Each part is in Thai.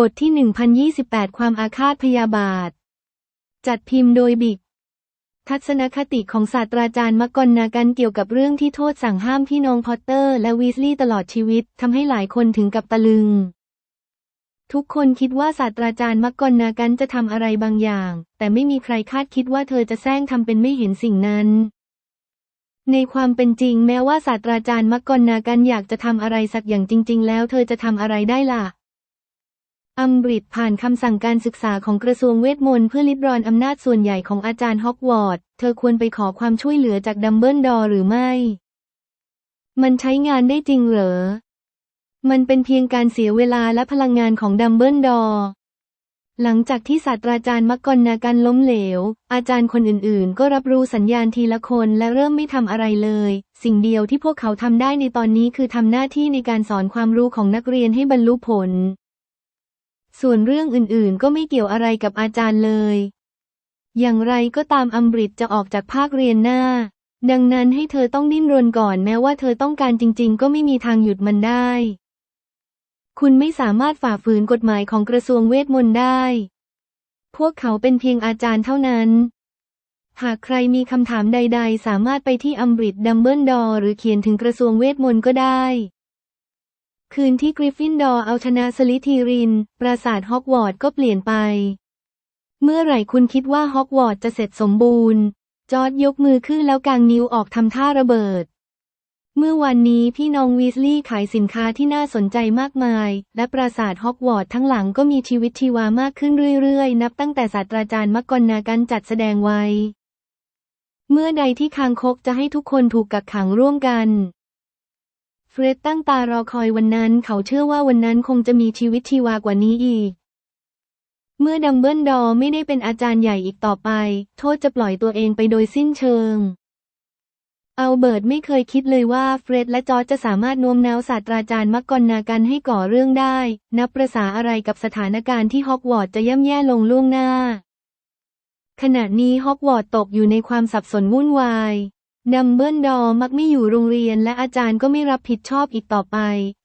บทที่ 1028 ความอาฆาตพยาบาท จัดพิมพ์โดยบิก ทัศนคติของศาสตราจารย์มกอนนากันเกี่ยวกับเรื่องที่โทษสั่งห้ามพี่น้องพอตเตอร์และวีสลีย์ตลอดชีวิตทำให้หลายคนถึงกับตะลึง ทุกคนคิดว่าศาสตราจารย์มกอนนากันจะทำอะไรบางอย่าง แต่ไม่มีใครคาดคิดว่าเธอจะแซงทำเป็นไม่เห็นสิ่งนั้น ในความเป็นจริงแม้ว่าศาสตราจารย์มกอนนากันอยากจะทำอะไรสักอย่างจริง ๆ แล้วเธอจะทำอะไรได้ล่ะ อัมบริดผ่านคำสั่งการศึกษาของกระทรวงเวทมนต์เพื่อลิดรอนอำนาจส่วนใหญ่ของอาจารย์ฮอกวอตส์ เธอควรไปขอความช่วยเหลือจากดัมเบิลดอร์หรือไม่ มันใช้งานได้จริงเหรอ มันเป็นเพียงการเสียเวลาและพลังงานของดัมเบิลดอร์ หลังจากที่ศาสตราจารย์มักกอนนากันล้มเหลว อาจารย์คนอื่นๆ ก็รับรู้สัญญาณทีละคนและเริ่มไม่ทำอะไรเลย สิ่งเดียวที่พวกเขาทำได้ในตอนนี้คือทำหน้าที่ในการสอนความรู้ของนักเรียนให้บรรลุผล ส่วนเรื่องอื่นๆ ก็ไม่เกี่ยวอะไรกับอาจารย์เลย อย่างไรก็ตามอัมบริดจะออกจากภาคเรียนหน้า ดังนั้นให้เธอต้องดิ้นรนก่อนแม้ว่าเธอต้องการจริง ๆ ก็ไม่มีทางหยุดมันได้ คุณไม่สามารถฝ่าฝืนกฎหมายของกระทรวงเวทมนต์ได้ พวกเขาเป็นเพียงอาจารย์เท่านั้น หากใครมีคำถามใด ๆ สามารถไปที่อัมบริดดัมเบิลดอร์หรือเขียนถึงกระทรวงเวทมนต์ก็ได้ คืนที่กริฟฟินดอร์เอาชนะสลิธีริน ปราสาทฮอกวอตส์ก็เปลี่ยนไป เมื่อไหร่คุณคิดว่าฮอกวอตส์จะเสร็จสมบูรณ์ จอร์ดยกมือขึ้นแล้วกางนิ้วออกทำท่าระเบิด เมื่อวันนี้พี่น้องวีสลีย์ขายสินค้าที่น่าสนใจมากมาย และปราสาทฮอกวอตส์ทั้งหลังก็มีชีวิตชีวามากขึ้นเรื่อยๆ นับตั้งแต่ศาสตราจารย์มักกอนนากันจัดแสดงไว้ เมื่อใดที่คางคกจะให้ทุกคนถูกกักขังร่วมกัน เฟร็ดตั้งตารอคอยวันนั้น เขาเชื่อว่าวันนั้นคงจะมีชีวิตชีวากว่านี้อีก เมื่อดัมเบิลดอร์ไม่ได้เป็นอาจารย์ใหญ่อีกต่อไป โทษจะปล่อยตัวเองไปโดยสิ้นเชิง อัลเบิร์ตไม่เคยคิดเลยว่าเฟร็ดและจอร์จจะสามารถโน้มน้าวศาสตราจารย์มักกอนนากันให้ก่อเรื่องได้ นับประษาอะไรกับสถานการณ์ที่ฮอกวอตส์จะย่ำแย่ลงล่วงหน้า ขณะนี้ฮอกวอตส์ตกอยู่ในความสับสนวุ่นวาย ดัมเบิลดอ์มักไม่อยู่โรงเรียนและอาจารย์ก็ไม่รับผิดชอบอีกต่อไป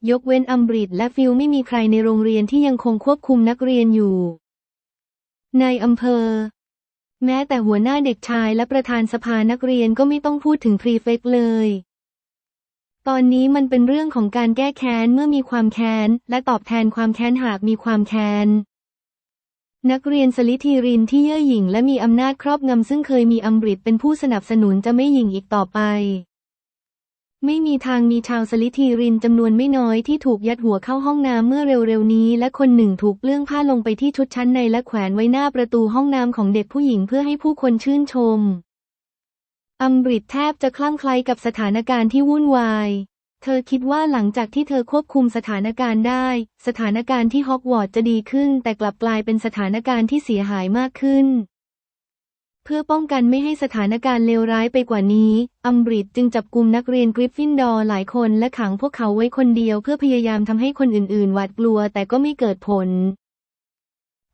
ยกเว้นอัมบริดและฟิลไม่มีใครในโรงเรียนที่ยังคงควบคุมนักเรียนอยู่ ในอำเภอ แม้แต่หัวหน้าเด็กชายและประธานสภานักเรียนก็ไม่ต้องพูดถึงพรีเฟกเลย ตอนนี้มันเป็นเรื่องของการแก้แค้นเมื่อมีความแค้น และตอบแทนความแค้นหากมีความแค้น นักเรียนสลิธีรินที่เย่อหยิ่งและมีอำนาจครอบงำซึ่งเคยมีอัมบริดเป็นผู้สนับสนุนจะไม่หยิ่งอีกต่อไป ไม่มีทางมีชาวสลิธีรินจำนวนไม่น้อยที่ถูกยัดหัวเข้าห้องน้ำเมื่อเร็วๆนี้ และคนหนึ่งถูกเลื้องผ้าลงไปที่ชุดชั้นในและแขวนไว้หน้าประตูห้องน้ำของเด็กผู้หญิงเพื่อให้ผู้คนชื่นชม อัมบริดแทบจะคลั่งไคล้กับสถานการณ์ที่วุ่นวาย เธอคิดว่าหลังจากที่เธอควบคุมสถานการณ์ได้ สถานการณ์ที่ฮอกวอตส์จะดีขึ้น แต่กลับกลายเป็นสถานการณ์ที่เสียหายมากขึ้น เพื่อป้องกันไม่ให้สถานการณ์เลวร้ายไปกว่านี้ อัมบริดจึงจับกลุ่มนักเรียนกริฟฟินดอร์หลายคนและขังพวกเขาไว้คนเดียวเพื่อพยายามทำให้คนอื่นๆ หวาดกลัวแต่ก็ไม่เกิดผล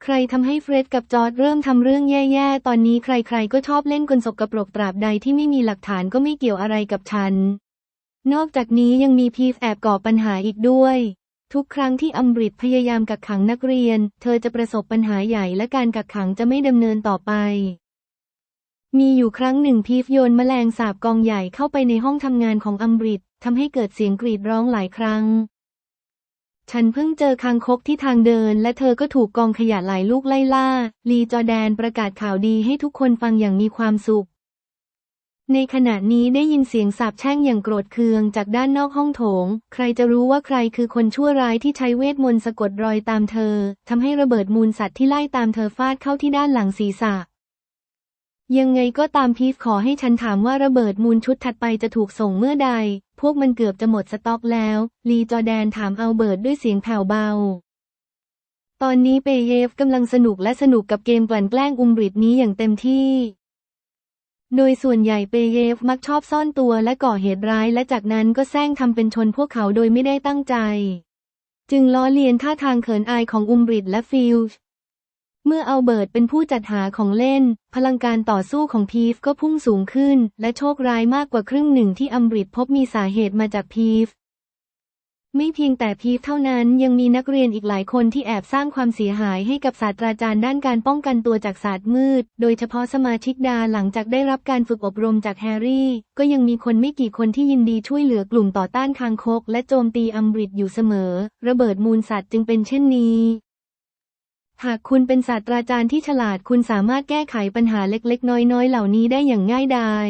ใครทำให้เฟร็ดกับจอร์ดเริ่มทำเรื่องแย่ๆ ตอนนี้ใครๆ ก็ชอบเล่นกลสกกระปรกตราบใดที่ไม่มีหลักฐานก็ไม่เกี่ยวอะไรกับฉัน นอกจากนี้ยังมีพีฟแอบก่อปัญหาอีกด้วย ทุกครั้งที่อัมบริดพยายามกักขังนักเรียน เธอจะประสบปัญหาใหญ่และการกักขังจะไม่ดำเนินต่อไป มีอยู่ครั้งหนึ่งพีฟโยนแมลงสาบกองใหญ่เข้าไปในห้องทำงานของอัมบริดทำให้เกิดเสียงกรีดร้องหลายครั้ง ฉันเพิ่งเจอคางคกที่ทางเดิน และเธอก็ถูกกองขยะหลายลูกไล่ล่า ลีจอแดนประกาศข่าวดีให้ทุกคนฟังอย่างมีความสุข ในขณะนี้ได้ยินเสียงสาบแช่งอย่างโกรธเคืองจากด้านนอกห้องโถง ใครจะรู้ว่าใครคือคนชั่วร้ายที่ใช้เวทมนต์สะกดรอยตามเธอ ทำให้ระเบิดมูลสัตว์ที่ไล่ตามเธอฟาดเข้าที่ด้านหลังศีรษะ ยังไงก็ตามพีฟขอให้ฉันถามว่าระเบิดมูลชุดถัดไปจะถูกส่งเมื่อใด พวกมันเกือบจะหมดสต็อกแล้ว ลีจอแดนถามเอัลเบิร์ตด้วยเสียงแผ่วเบาตอนนี้เปเยฟกำลังสนุกและสนุกกับเกมกลั่นแกล้งอุมบริดนี้อย่างเต็มที่ โดยส่วนใหญ่เปเยฟมักชอบซ่อนตัวและก่อเหตุร้ายและจากนั้นก็แซงทำเป็นชนพวกเขาโดยไม่ได้ตั้งใจ จึงล้อเลียนท่าทางเขินอายของอุมบริดและฟิลช์เมื่อเอาเบิร์ตเป็นผู้จัดหาของเล่น พลังการต่อสู้ของพีฟก็พุ่งสูงขึ้น และโชคร้ายมากกว่าครึ่งหนึ่งที่อัมบริดพบมีสาเหตุมาจากพีฟ ไม่เพียงแต่พีฟเท่านั้นยังมีนักเรียนอีกหลายคนที่แอบสร้างความเสียหายให้กับศาสตราจารย์ด้านการป้องกันตัวจากศาสตร์มืด โดยเฉพาะสมาชิกดาหลังจากได้รับการฝึกอบรมจากแฮร์รี่ ก็ยังมีคนไม่กี่คนที่ยินดีช่วยเหลือกลุ่มต่อต้านคางคก และโจมตีอัมบริดอยู่เสมอ ระเบิดมูลสัตว์จึงเป็นเช่นนี้หากคุณเป็นศาสตราจารย์ที่ฉลาดคุณสามารถแก้ไขปัญหาเล็กๆ น้อยๆ เหล่านี้ได้อย่างง่ายดาย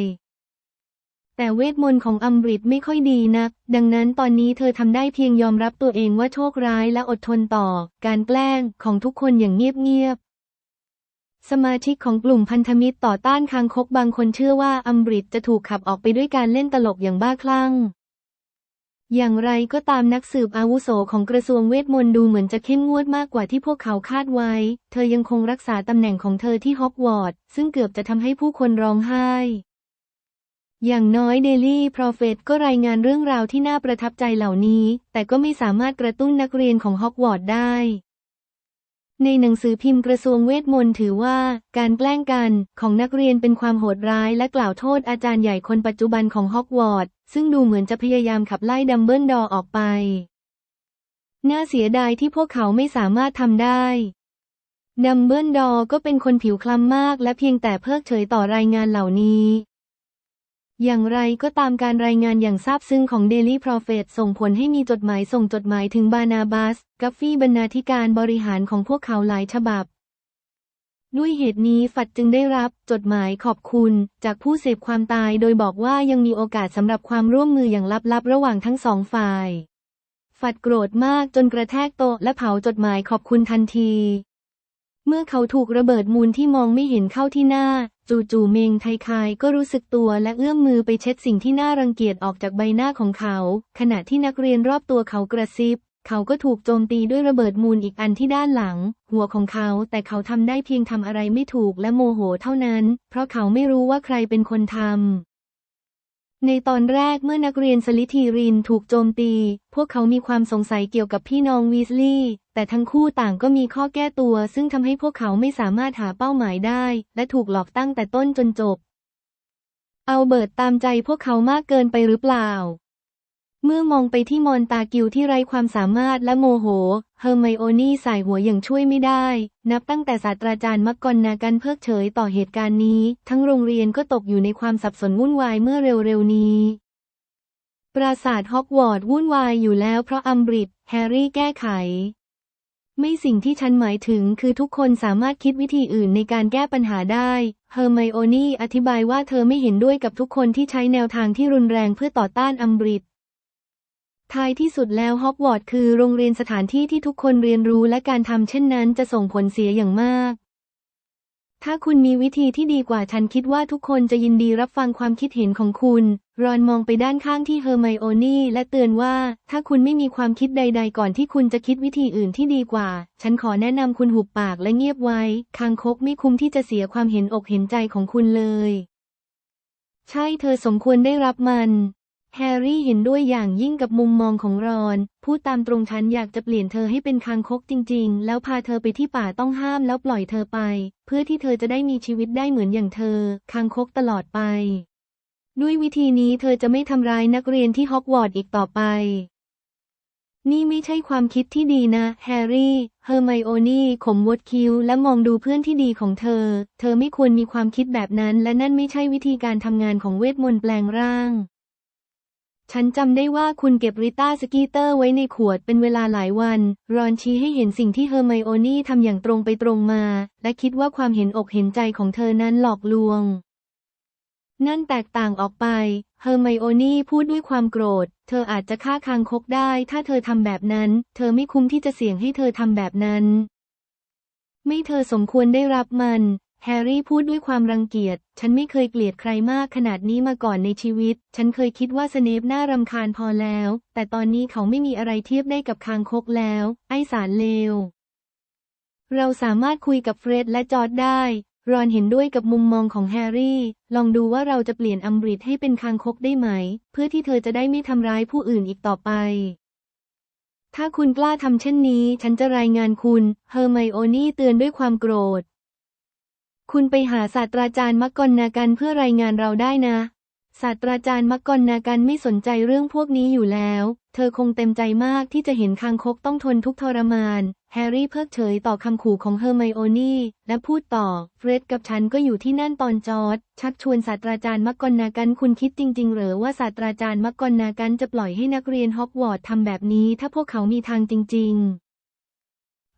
แต่เวทมนต์ของอัมบริดไม่ค่อยดีนัก ดังนั้นตอนนี้เธอทำได้เพียงยอมรับตัวเองว่าโชคร้ายและอดทนต่อ การแกล้งของทุกคนอย่างเงียบๆ สมาชิกของกลุ่มพันธมิตรต่อต้านคางคกบางคนเชื่อว่าอัมบริดจะถูกขับออกไปด้วยการเล่นตลกอย่างบ้าคลั่ง อย่างไรก็ตามนักสืบอาวุโสของกระทรวงเวทมนต์ดูเหมือนจะเข้มงวดมากกว่าที่พวกเขาคาดไว้ เธอยังคงรักษาตำแหน่งของเธอที่ฮอกวอตส์ซึ่งเกือบจะทำให้ผู้คนร้องไห้ อย่างน้อยเดลี่พรอเฟตก็รายงานเรื่องราวที่น่าประทับใจเหล่านี้ แต่ก็ไม่สามารถกระตุ้นนักเรียนของฮอกวอตส์ได้ ในหนังสือพิมพ์กระทรวงเวทมนต์ถือว่า การแกล้งกันของนักเรียนเป็นความโหดร้ายและกล่าวโทษอาจารย์ใหญ่คนปัจจุบันของฮอกวอตส์ซึ่งดูเหมือนจะพยายามขับไล่ดัมเบิลดอร์ออกไป น่าเสียดายที่พวกเขาไม่สามารถทำได้ดัมเบิลดอร์ก็เป็นคนผิวคล้ำมากและเพียงแต่เพิกเฉยต่อรายงานเหล่านี้ อย่างไรก็ตามการรายงานอย่างซาบซึ้งของ Daily Prophet ส่งผลให้มีจดหมายส่งจดหมายถึงบานาบัสกัฟฟี่บรรณาธิการบริหารของพวกเขาหลายฉบับ ด้วยเหตุนี้ฝัดจึงได้รับจดหมายขอบคุณ จากผู้เสพความตายโดยบอกว่ายังมีโอกาสสำหรับความร่วมมืออย่างลับๆ ระหว่างทั้งสองฝ่าย ฝัดโกรธมากจนกระแทกโต๊ะและเผาจดหมายขอบคุณทันที เมื่อเขาถูกระเบิดมูลที่มองไม่เห็นเข้าที่หน้า จู่ๆเมงไทคายก็รู้สึกตัวและเอื้อมมือไปเช็ดสิ่งที่น่ารังเกียจออกจากใบหน้าของเขา ขณะที่นักเรียนรอบตัวเขากระซิบ เขาก็ถูกโจมตีด้วยระเบิดมูลอีกอันที่ด้านหลัง หัวของเขาแต่เขาทำได้เพียงทำอะไรไม่ถูกและโมโหเท่านั้น เพราะเขาไม่รู้ว่าใครเป็นคนทำในตอนแรกเมื่อนักเรียนสลิธีรินถูกโจมตี พวกเขามีความสงสัยเกี่ยวกับพี่น้องวีสลีย์ แต่ทั้งคู่ต่างก็มีข้อแก้ตัว ซึ่งทำให้พวกเขาไม่สามารถหาเป้าหมายได้ และถูกหลอกตั้งแต่ต้นจนจบ เอาเบิร์ตตามใจพวกเขามากเกินไปหรือเปล่า เมื่อมองไปที่มอนตากิวที่ไร้ความสามารถและโมโห เฮอร์ไมโอนี่ใส่หัวอย่างช่วยไม่ได้ นับตั้งแต่ศาสตราจารย์มักกอนนากันเพิกเฉยต่อเหตุการณ์นี้ ทั้งโรงเรียนก็ตกอยู่ในความสับสนวุ่นวายเมื่อเร็วๆนี้ปราสาทฮอกวอตส์วุ่นวายอยู่แล้วเพราะอัมบริดแฮร์รี่แก้ไข ไม่สิ่งที่ฉันหมายถึงคือทุกคนสามารถคิดวิธีอื่นในการแก้ปัญหาได้ เฮอร์ไมโอนี่อธิบายว่าเธอไม่เห็นด้วยกับทุกคนที่ใช้แนวทางที่รุนแรงเพื่อต่อต้านอัมบริดท้ายที่สุดแล้วฮอกวอตส์คือโรงเรียนสถานที่ที่ทุกคนเรียนรู้และการทำเช่นนั้นจะส่งผลเสียอย่างมาก ถ้าคุณมีวิธีที่ดีกว่าฉันคิดว่าทุกคนจะยินดีรับฟังความคิดเห็นของคุณ รอนมองไปด้านข้างที่เฮอร์ไมโอนี่และเตือนว่า ถ้าคุณไม่มีความคิดใด ๆ ก่อนที่คุณจะคิดวิธีอื่นที่ดีกว่า ฉันขอแนะนำคุณหุบปากและเงียบไว้ คางคกไม่คุ้มที่จะเสียความเห็นอกเห็นใจของคุณเลย ใช่เธอสมควรได้รับมัน แฮร์รี่เห็นด้วยอย่างยิ่งกับมุมมองของรอน พูดตามตรงฉันอยากจะเปลี่ยนเธอให้เป็นคางคกจริง ๆ แล้วพาเธอไปที่ป่าต้องห้ามแล้วปล่อยเธอไป เพื่อที่เธอจะได้มีชีวิตได้เหมือนอย่างเธอ คางคกตลอดไป ด้วยวิธีนี้เธอจะไม่ทำร้ายนักเรียนที่ฮอกวอตส์อีกต่อไป นี่ไม่ใช่ความคิดที่ดีนะ แฮร์รี่ เฮอร์ไมโอนี่ขมวดคิ้วและมองดูเพื่อนที่ดีของเธอ เธอไม่ควรมีความคิดแบบนั้น และนั่นไม่ใช่วิธีการทำงานของเวทมนต์แปลงร่าง ฉันจำได้ว่าคุณเก็บริต้าสกีเตอร์ไว้ในขวดเป็นเวลาหลายวัน รอนชี้ให้เห็นสิ่งที่เฮอร์ไมโอนี่ทำอย่างตรงไปตรงมา และคิดว่าความเห็นอกเห็นใจของเธอนั้นหลอกลวง นั่นแตกต่างออกไป เฮอร์ไมโอนี่พูดด้วยความโกรธ เธออาจจะฆ่าคางคกได้ ถ้าเธอทำแบบนั้น เธอไม่คุ้มที่จะเสี่ยงให้เธอทำแบบนั้น ไม่เธอสมควรได้รับมัน แฮร์รี่พูดด้วยความรังเกียจ ฉันไม่เคยเกลียดใครมากขนาดนี้มาก่อนในชีวิต ฉันเคยคิดว่าสเนปน่ารำคาญพอแล้ว แต่ตอนนี้เขาไม่มีอะไรเทียบได้กับคางคกแล้ว ไอสารเลว เราสามารถคุยกับเฟรดและจอร์ดได้ รอนเห็นด้วยกับมุมมองของแฮร์รี่ ลองดูว่าเราจะเปลี่ยนอัมบริดให้เป็นคางคกได้ไหม เพื่อที่เธอจะได้ไม่ทำร้ายผู้อื่นอีกต่อไปถ้าคุณกล้าทำเช่นนี้ ฉันจะรายงานคุณ เฮอร์ไมโอนี่เตือนด้วยความโกรธ คุณไปหาศาสตราจารย์มกกอนนากันเพื่อรายงานเราได้นะ ศาสตราจารย์มกกอนนากันไม่สนใจเรื่องพวกนี้อยู่แล้ว เธอคงเต็มใจมากที่จะเห็นคางคกต้องทนทุกทรมาน แฮร์รี่เพิกเฉยต่อคำขู่ของเฮอร์ไมโอนี่ และพูดต่อ เฟร็ดกับฉันก็อยู่ที่นั่นตอนจอร์ดชักชวนศาสตราจารย์มกกอนนากันคุณคิดจริง ๆ หรือว่าศาสตราจารย์มกกอนนากันจะปล่อยให้นักเรียนฮอกวอตส์ทำแบบนี้ ถ้าพวกเขามีทางจริง ๆ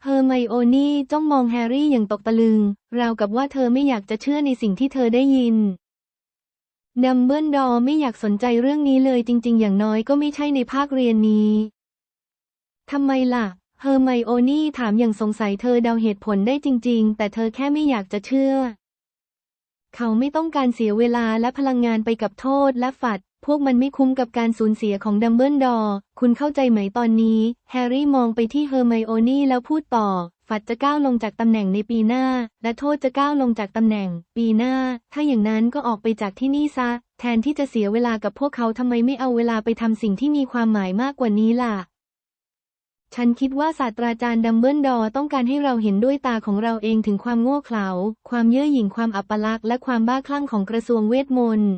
เฮอร์ไมโอนี่จ้องมองแฮร์รี่อย่างตกตะลึง ราวกับว่าเธอไม่อยากจะเชื่อในสิ่งที่เธอได้ยิน ดัมเบิลดอร์ไม่อยากสนใจเรื่องนี้เลยจริง ๆ อย่างน้อยก็ไม่ใช่ในภาคเรียนนี้ทำไมล่ะ เฮอร์ไมโอนี่ถามอย่างสงสัยเธอเดาเหตุผลได้จริง ๆ แต่เธอแค่ไม่อยากจะเชื่อ เขาไม่ต้องการเสียเวลาและพลังงานไปกับโทษและฝัด พวกมันไม่คุ้มกับการสูญเสียของดัมเบิลดอร์ คุณเข้าใจไหมตอนนี้ แฮร์รี่มองไปที่เฮอร์ไมโอนี่แล้วพูดต่อ ฝัดจะก้าวลงจากตำแหน่งในปีหน้า และโทษจะก้าวลงจากตำแหน่ง ปีหน้า ถ้าอย่างนั้นก็ออกไปจากที่นี่ซะ แทนที่จะเสียเวลากับพวกเขาทำไมไม่เอาเวลาไปทำสิ่งที่มีความหมายมากกว่านี้ล่ะ ฉันคิดว่าศาสตราจารย์ดัมเบิลดอร์ต้องการให้เราเห็นด้วยตาของเราเองถึงความโง่เขลา ความเย่อหยิ่งความอัปลักษณ์และความบ้าคลั่งของกระทรวงเวทมนตร์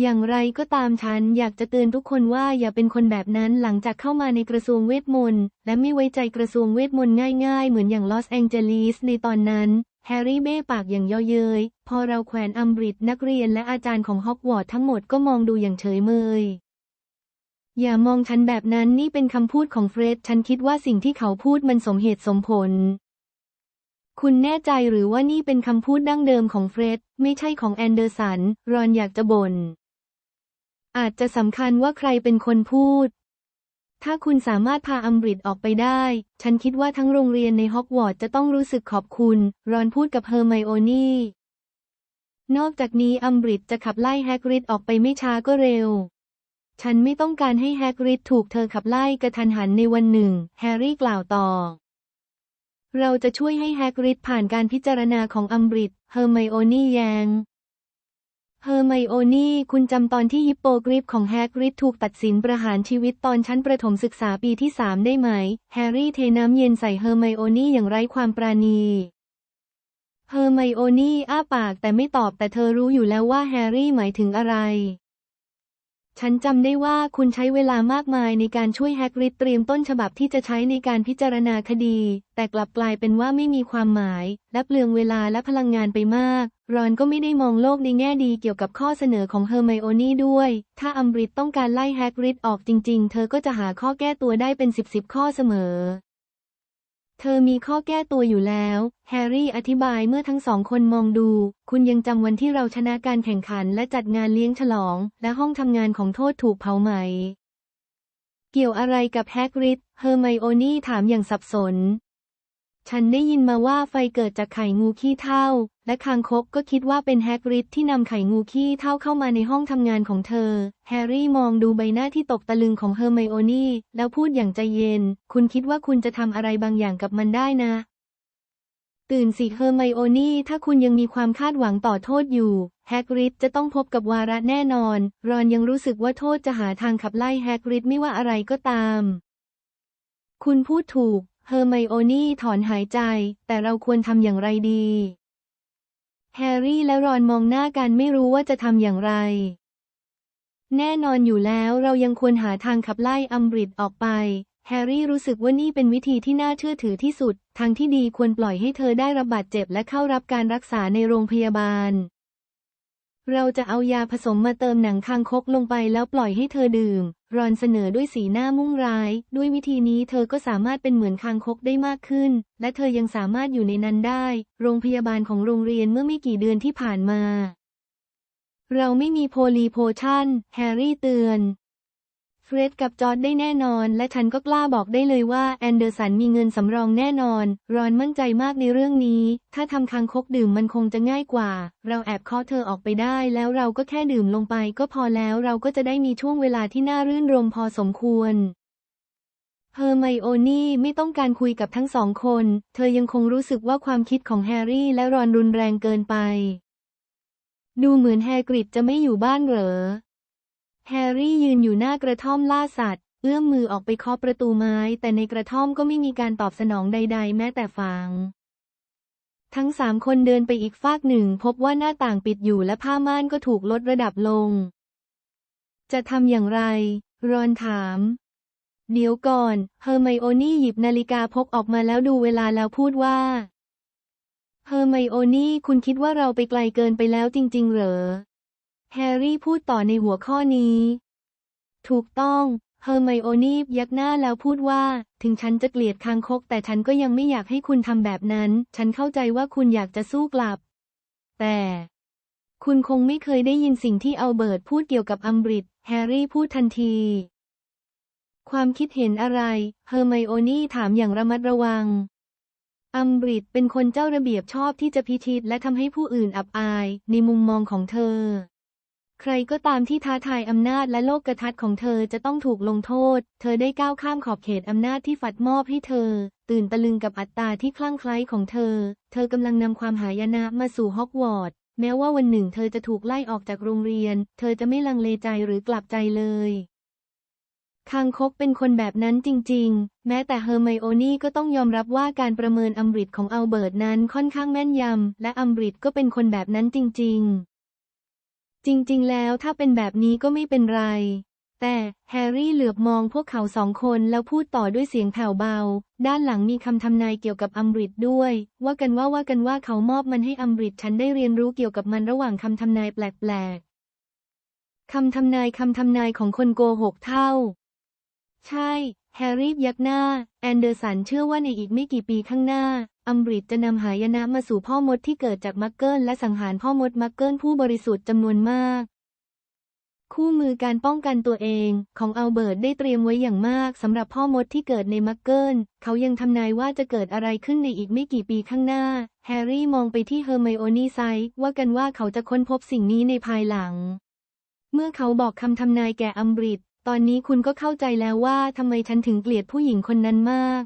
อย่างไรก็ตามฉันอยากจะเตือนทุกคนว่าอย่าเป็นคนแบบนั้นหลังจากเข้ามาในกระทรวงเวทมนต์และไม่ไว้ใจกระทรวงเวทมนต์ง่ายๆ เหมือนอย่างลอสแองเจลิสในตอนนั้นแฮร์รี่เบ้ปากอย่างเย่อเย้ย พอเราแขวนอัมบริดนักเรียนและอาจารย์ของฮอกวอตส์ทั้งหมดก็มองดูอย่างเฉยเมย อย่ามองฉันแบบนั้นนี่เป็นคำพูดของเฟร็ดฉันคิดว่าสิ่งที่เขาพูดมันสมเหตุสมผล คุณแน่ใจหรือว่านี่เป็นคำพูดดั้งเดิมของเฟร็ดไม่ใช่ของแอนเดอร์สัน รอนอยากจะบน่น อาจจะสำคัญว่าใครเป็นคนพูด ถ้าคุณสามารถพาอัมบริดออกไปได้ ฉันคิดว่าทั้งโรงเรียนในฮอกวอตส์จะต้องรู้สึกขอบคุณ รอนพูดกับเฮอร์ไมโอนี่ นอกจากนี้อัมบริดจะขับไล่แฮกริดออกไปไม่ช้าก็เร็ว ฉันไม่ต้องการให้แฮกริดถูกเธอขับไล่กระทันหันในวันหนึ่ง แฮร์รี่กล่าวต่อเราจะช่วยให้แฮกริดผ่านการพิจารณาของอัมบริดเฮอร์ไมโอนี่แยง อร์ไมโอนี่ คุณจำตอนที่ฮิปโปกริฟของแฮกริดถูกตัดสินประหารชีวิตตอนชั้นประถมศึกษาปีที่สามได้ไหม แฮร์รี่เทน้ำเย็นใส่เฮอร์ไมโอนี่อย่างไร้ความปราณีเฮอร์ไมโอนี่อ้าปากแต่ไม่ตอบแต่เธอรู้อยู่แล้วว่าแฮร์รี่หมายถึงอะไร ฉันจำได้ว่าคุณใช้เวลามากมายในการช่วยแฮกริดเตรียมต้นฉบับที่จะใช้ในการพิจารณาคดี แต่กลับกลายเป็นว่าไม่มีความหมาย และเปลืองเวลาและพลังงานไปมาก รอนก็ไม่ได้มองโลกในแง่ดีเกี่ยวกับข้อเสนอของเฮอร์ไมโอนี่ด้วย ถ้าอัมบริดต้องการไล่แฮกริดออกจริง ๆ เธอก็จะหาข้อแก้ตัวได้เป็นสิบๆข้อเสมอ เธอมีข้อแก้ตัวอยู่แล้ว แฮร์รี่อธิบายเมื่อทั้งสองคนมองดู คุณยังจำวันที่เราชนะการแข่งขันและจัดงานเลี้ยงฉลอง และห้องทำงานของโทษถูกเผาไหม เกี่ยวอะไรกับแฮกริดเฮอร์ไมโอนี่ถามอย่างสับสน ฉันได้ยินมาว่าไฟเกิดจากไข่งูขี้เถ้าและคางคกก็คิดว่าเป็นแฮกริดที่นำไข่งูขี้เถ้าเข้ามาในห้องทำงานของเธอ แฮร์รี่มองดูใบหน้าที่ตกตะลึงของเฮอร์ไมโอนี่แล้วพูดอย่างใจเย็น คุณคิดว่าคุณจะทำอะไรบางอย่างกับมันได้นะ ตื่นสิเฮอร์ไมโอนี่ถ้าคุณยังมีความคาดหวังต่อโทษอยู่ แฮกริดจะต้องพบกับวาระแน่นอน รอนยังรู้สึกว่าโทษจะหาทางขับไล่แฮกริดไม่ว่าอะไรก็ตาม คุณพูดถูก เฮอร์ไมโอนี่ถอนหายใจ แต่เราควรทำอย่างไรดี แฮร์รี่และรอนมองหน้ากันไม่รู้ว่าจะทำอย่างไร แน่นอนอยู่แล้วเรายังควรหาทางขับไล่อัมบริดออกไป แฮร์รี่รู้สึกว่านี่เป็นวิธีที่น่าเชื่อถือที่สุด ทางที่ดีควรปล่อยให้เธอได้รับบาดเจ็บและเข้ารับการรักษาในโรงพยาบาล เราจะเอายาผสมมาเติมหนังคางคกลงไปแล้วปล่อยให้เธอดื่ม รอนเสนอด้วยสีหน้ามุ่งร้าย ด้วยวิธีนี้เธอก็สามารถเป็นเหมือนคางคกได้มากขึ้น และเธอยังสามารถอยู่ในนั้นได้ โรงพยาบาลของโรงเรียนเมื่อไม่กี่เดือนที่ผ่านมา เราไม่มีโพลีโพชั่น แฮร์รี่เตือน เฟร็ดกับจอร์ดได้แน่นอน และฉันก็กล้าบอกได้เลยว่าแอนเดอร์สันมีเงินสำรองแน่นอน รอนมั่นใจมากในเรื่องนี้ ถ้าทำคางคกดื่มมันคงจะง่ายกว่า เราแอบเคาะเธอออกไปได้ แล้วเราก็แค่ดื่มลงไปก็พอแล้วเราก็จะได้มีช่วงเวลาที่น่ารื่นรมพอสมควรเฮอร์ไมโอนี่ไม่ต้องการคุยกับทั้งสองคน เธอยังคงรู้สึกว่าความคิดของแฮร์รี่และรอนรุนแรงเกินไป ดูเหมือนแฮกริดจะไม่อยู่บ้านเหรอ แฮร์รี่ยืนอยู่หน้ากระท่อมล่าสัตว์ เอื้อมมือออกไปเคาะประตูไม้ แต่ในกระท่อมก็ไม่มีการตอบสนองใด ๆ แม้แต่ฟางทั้งสามคนเดินไปอีกฟากหนึ่ง พบว่าหน้าต่างปิดอยู่และผ้าม่านก็ถูกลดระดับลง จะทำอย่างไร รอนถาม เดี๋ยวก่อน เฮอร์ไมโอนี่หยิบนาฬิกาพกออกมาแล้วดูเวลาแล้วพูดว่าเฮอร์ไมโอนี่คุณคิดว่าเราไปไกลเกินไปแล้วจริง ๆ เหรอ แฮร์รี่พูดต่อในหัวข้อนี้ ถูกต้อง เฮอร์ไมโอนียักหน้าแล้วพูดว่า ถึงฉันจะเกลียดคางคก แต่ฉันก็ยังไม่อยากให้คุณทำแบบนั้น ฉันเข้าใจว่าคุณอยากจะสู้กลับ แต่ คุณคงไม่เคยได้ยินสิ่งที่อัลเบิร์ตพูดเกี่ยวกับอัมบริดแฮร์รี่พูดทันที ความคิดเห็นอะไร เฮอร์ไมโอนีถามอย่างระมัดระวังอัมบริดเป็นคนเจ้าระเบียบชอบที่จะพิชิตและทำให้ผู้อื่นอับอาย ในมุมมองของเธอ ใครก็ตามที่ท้าทายอำนาจและโลกกระทัศน์ของเธอจะต้องถูกลงโทษ เธอได้ก้าวข้ามขอบเขตอำนาจที่ฝัดมอบให้เธอ ตื่นตะลึงกับอัตตาที่คลั่งไคล้ของเธอ เธอกำลังนำความหายนะมาสู่ฮอกวอตส์ แม้ว่าวันหนึ่งเธอจะถูกไล่ออกจากโรงเรียน เธอจะไม่ลังเลใจหรือกลับใจเลยคางคกเป็นคนแบบนั้นจริง ๆ แม้แต่เฮอร์ไมโอนี่ก็ต้องยอมรับว่าการประเมินอัมบริดของอัลเบิร์ตนั้นค่อนข้างแม่นยำ และอัมบริดก็เป็นคนแบบนั้นจริง ๆ จริงๆ แล้วถ้าเป็นแบบนี้ก็ไม่เป็นไร แต่แฮร์รี่เหลือบมองพวกเขาสองคนแล้วพูดต่อด้วยเสียงแผ่วเบา ด้านหลังมีคำทำนายเกี่ยวกับอัมบริดด้วย ว่ากันว่าว่ากันว่าเขามอบมันให้อัมบริดฉันได้เรียนรู้เกี่ยวกับมันระหว่างคำทำนายแปลกๆคำทำนายคำทำนายของคนโกหกเท่า ใช่ แฮร์รี่ยักหน้า แอนเดอร์สันเชื่อว่าในอีกไม่กี่ปีข้างหน้า อัมบริดจะนำหายนะมาสู่พ่อมดที่เกิดจากมักเกิลและสังหารพ่อมดมักเกิลผู้บริสุทธิ์จำนวนมาก คู่มือการป้องกันตัวเองของอัลเบิร์ตได้เตรียมไว้อย่างมากสำหรับพ่อมดที่เกิดในมักเกิลเขายังทำนายว่าจะเกิดอะไรขึ้นในอีกไม่กี่ปีข้างหน้า แฮร์รี่มองไปที่เฮอร์ไมโอนี่ไซว่ากันว่าเขาจะค้นพบสิ่งนี้ในภายหลัง เมื่อเขาบอกคำทำนายแก่อัมบริดตอนนี้คุณก็เข้าใจแล้วว่าทำไมฉันถึงเกลียดผู้หญิงคนนั้นมาก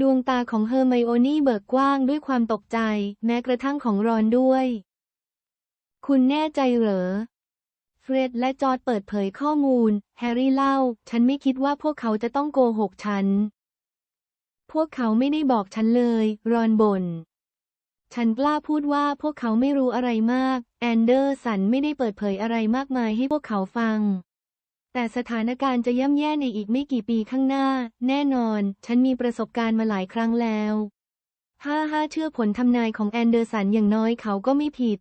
ดวงตาของเฮอร์ไมโอนี่เบิกกว้างด้วยความตกใจ แม้กระทั่งของรอนด้วย คุณแน่ใจเหรอ เฟร็ดและจอร์ดเปิดเผยข้อมูล แฮร์รี่เล่า ฉันไม่คิดว่าพวกเขาจะต้องโกหกฉัน พวกเขาไม่ได้บอกฉันเลย รอนบน่น ฉันกล้าพูดว่าพวกเขาไม่รู้อะไรมาก แอนเดอร์สันไม่ได้เปิดเผยอะไรมากมายให้พวกเขาฟัง แต่สถานการณ์จะย่ำแย่ในอีกไม่กี่ปีข้างหน้า แน่นอน ฉันมีประสบการณ์มาหลายครั้งแล้ว ห้าห้าเชื่อผลทำนายของแอนเดอร์สันอย่างน้อยเขาก็ไม่ผิด